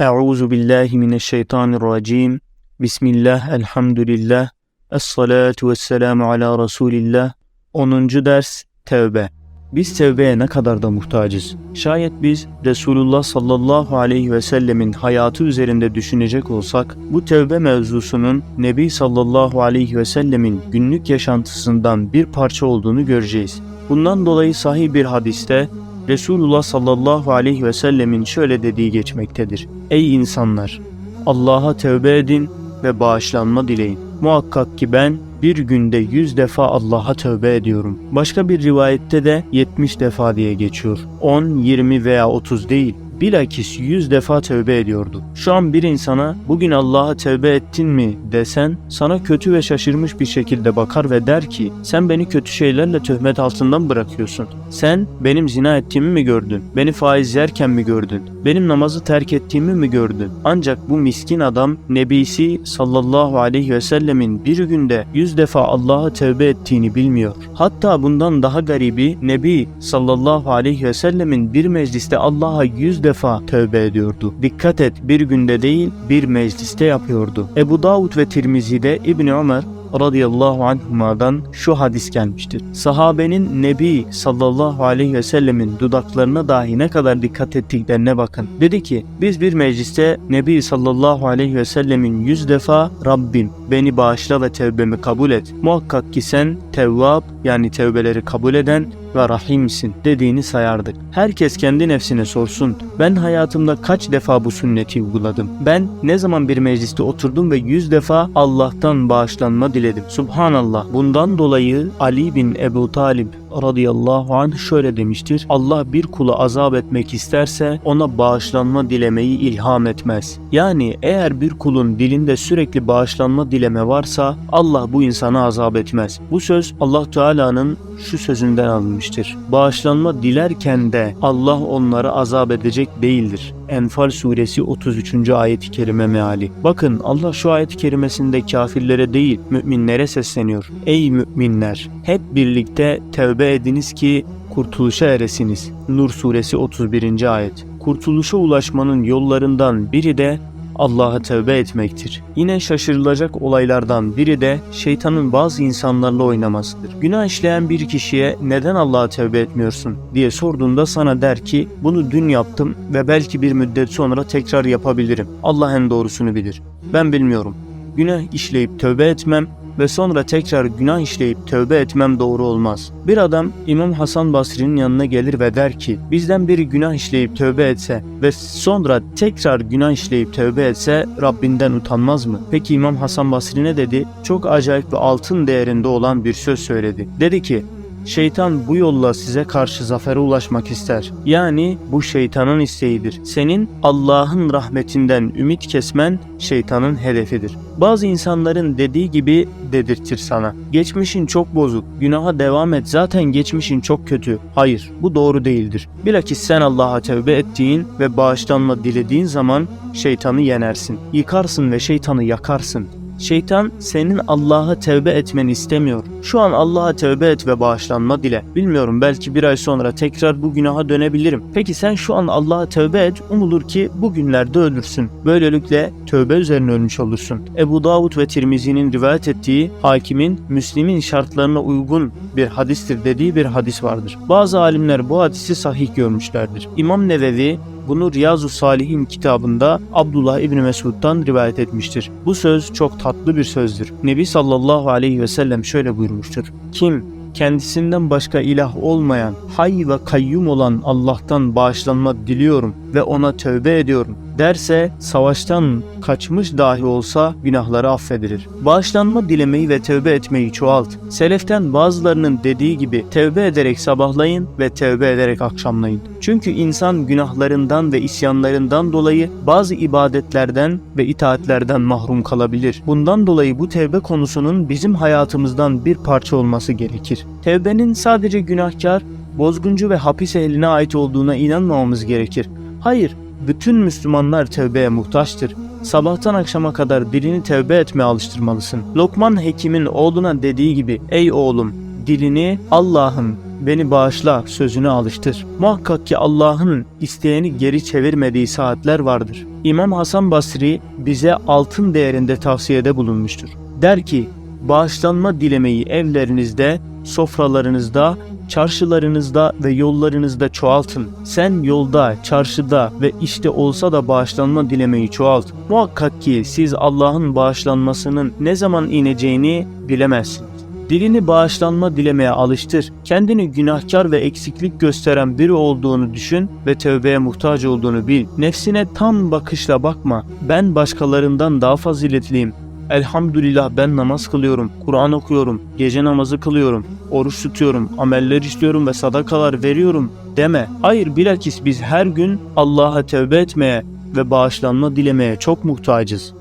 Euzu billahi mineşşeytanirracim. Bismillah, elhamdülillah. Es-salatu vesselamu ala Resulillah. 10. ders Tevbe. Biz tevbeye ne kadar da muhtacız. Şayet biz Resulullah sallallahu aleyhi ve sellemin hayatı üzerinde düşünecek olsak, bu tevbe mevzusunun Nebi sallallahu aleyhi ve sellemin günlük yaşantısından bir parça olduğunu göreceğiz. Bundan dolayı sahih bir hadiste Resulullah sallallahu aleyhi ve sellemin şöyle dediği geçmektedir. Ey insanlar! Allah'a tevbe edin ve bağışlanma dileyin. Muhakkak ki ben bir günde yüz defa Allah'a tövbe ediyorum. Başka bir rivayette de 70 defa diye geçiyor. 10, 20 veya 30 değil. Bilakis yüz defa tövbe ediyordu. Şu an bir insana bugün Allah'a tövbe ettin mi desen sana kötü ve şaşırmış bir şekilde bakar ve der ki sen beni kötü şeylerle töhmet altından bırakıyorsun. Sen benim zina ettiğimi mi gördün? Beni faiz yerken mi gördün? Benim namazı terk ettiğimi mi gördün? Ancak bu miskin adam Nebisi sallallahu aleyhi ve sellemin bir günde yüz defa Allah'a tövbe ettiğini bilmiyor. Hatta bundan daha garibi Nebi sallallahu aleyhi ve sellemin bir mecliste Allah'a yüz defa tövbe ediyordu. Dikkat et bir günde değil bir mecliste yapıyordu. Ebu Davud ve Tirmizi'de İbni Ömer radıyallahu anhuma'dan şu hadis gelmiştir. Sahabenin Nebi sallallahu aleyhi ve sellemin dudaklarına dahi ne kadar dikkat ettiklerine bakın. Dedi ki biz bir mecliste Nebi sallallahu aleyhi ve sellemin yüz defa Rabbim beni bağışla ve tevbemi kabul et. Muhakkak ki sen tevvab yani tevbeleri kabul eden ve rahimsin dediğini sayardık. Herkes kendi nefsine sorsun. Ben hayatımda kaç defa bu sünneti uyguladım? Ben ne zaman bir mecliste oturdum ve yüz defa Allah'tan bağışlanma diledim. Subhanallah. Bundan dolayı Ali bin Ebu Talib radıyallahu anh şöyle demiştir. Allah bir kulu azap etmek isterse ona bağışlanma dilemeyi ilham etmez. Yani eğer bir kulun dilinde sürekli bağışlanma dileme varsa Allah bu insana azap etmez. Bu söz Allah Teala'nın şu sözünden alınmıştır. Bağışlanma dilerken de Allah onları azap edecek değildir. Enfal suresi 33. ayet-i kerime meali. Bakın Allah şu ayet-i kerimesinde kafirlere değil müminlere sesleniyor. Ey müminler hep birlikte tevbe ediniz ki kurtuluşa eresiniz. Nur suresi 31. ayet. Kurtuluşa ulaşmanın yollarından biri de Allah'a tövbe etmektir. Yine şaşırılacak olaylardan biri de şeytanın bazı insanlarla oynamasıdır. Günah işleyen bir kişiye neden Allah'a tövbe etmiyorsun diye sorduğunda sana der ki bunu dün yaptım ve belki bir müddet sonra tekrar yapabilirim. Allah en doğrusunu bilir. Ben bilmiyorum. Günah işleyip tövbe etmem ve sonra tekrar günah işleyip tövbe etmem doğru olmaz. Bir adam İmam Hasan Basri'nin yanına gelir ve der ki bizden biri günah işleyip tövbe etse ve sonra tekrar günah işleyip tövbe etse Rabbinden utanmaz mı? Peki İmam Hasan Basri ne dedi? Çok acayip ve altın değerinde olan bir söz söyledi. Dedi ki Şeytan bu yolla size karşı zafere ulaşmak ister. Yani bu şeytanın isteğidir. Senin Allah'ın rahmetinden ümit kesmen şeytanın hedefidir. Bazı insanların dediği gibi dedirtir sana. Geçmişin çok bozuk, günaha devam et zaten geçmişin çok kötü. Hayır, bu doğru değildir. Bilakis sen Allah'a tevbe ettiğin ve bağışlanma dilediğin zaman şeytanı yenersin. Yıkarsın ve şeytanı yakarsın. Şeytan senin Allah'a tevbe etmeni istemiyor. Şu an Allah'a tevbe et ve bağışlanma dile. Bilmiyorum belki bir ay sonra tekrar bu günaha dönebilirim. Peki sen şu an Allah'a tevbe et umulur ki bugünlerde ölürsün. Böylelikle tövbe üzerine ölmüş olursun. Ebu Davud ve Tirmizi'nin rivayet ettiği hakimin Müslim'in şartlarına uygun bir hadistir dediği bir hadis vardır. Bazı alimler bu hadisi sahih görmüşlerdir. İmam Nevevi bunu Riyazu Salihin kitabında Abdullah İbni Mesud'dan rivayet etmiştir. Bu söz çok tatlı bir sözdür. Nebi sallallahu aleyhi ve sellem şöyle buyurmuştur. Kim kendisinden başka ilah olmayan, hay ve kayyum olan Allah'tan bağışlanma diliyorum ve ona tövbe ediyorum derse savaştan kaçmış dahi olsa günahları affedilir. Bağışlanma dilemeyi ve tövbe etmeyi çoğalt. Seleften bazılarının dediği gibi tövbe ederek sabahlayın ve tövbe ederek akşamlayın. Çünkü insan günahlarından ve isyanlarından dolayı bazı ibadetlerden ve itaatlerden mahrum kalabilir. Bundan dolayı bu tevbe konusunun bizim hayatımızdan bir parça olması gerekir. Tevbenin sadece günahkar, bozguncu ve hapis ehline ait olduğuna inanmamamız gerekir. Hayır, bütün Müslümanlar tevbeye muhtaçtır. Sabahtan akşama kadar dilini tevbe etmeye alıştırmalısın. Lokman Hekim'in oğluna dediği gibi ey oğlum dilini Allah'ım beni bağışla sözüne alıştır. Muhakkak ki Allah'ın isteğini geri çevirmediği saatler vardır. İmam Hasan Basri bize altın değerinde tavsiyede bulunmuştur. Der ki, bağışlanma dilemeyi evlerinizde, sofralarınızda, çarşılarınızda ve yollarınızda çoğaltın. Sen yolda, çarşıda ve işte olsa da bağışlanma dilemeyi çoğalt. Muhakkak ki siz Allah'ın bağışlanmasının ne zaman ineceğini bilemezsiniz. Dilini bağışlanma dilemeye alıştır. Kendini günahkar ve eksiklik gösteren biri olduğunu düşün ve tövbeye muhtaç olduğunu bil. Nefsine tam bakışla bakma. Ben başkalarından daha faziletliyim. Elhamdülillah ben namaz kılıyorum, Kur'an okuyorum, gece namazı kılıyorum, oruç tutuyorum, ameller işliyorum ve sadakalar veriyorum deme. Hayır bilakis biz her gün Allah'a tövbe etmeye ve bağışlanma dilemeye çok muhtacız.